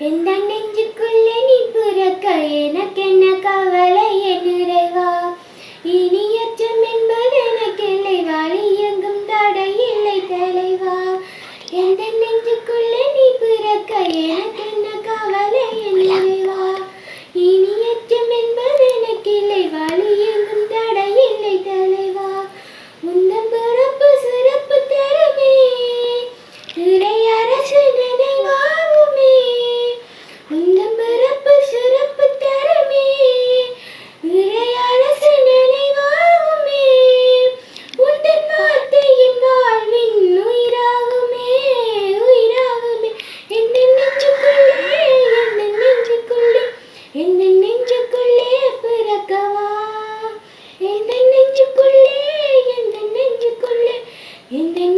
எந்த நெஞ்சுக்குள்ளே நீ பிறக்க எனக்கு என்ன 嗯。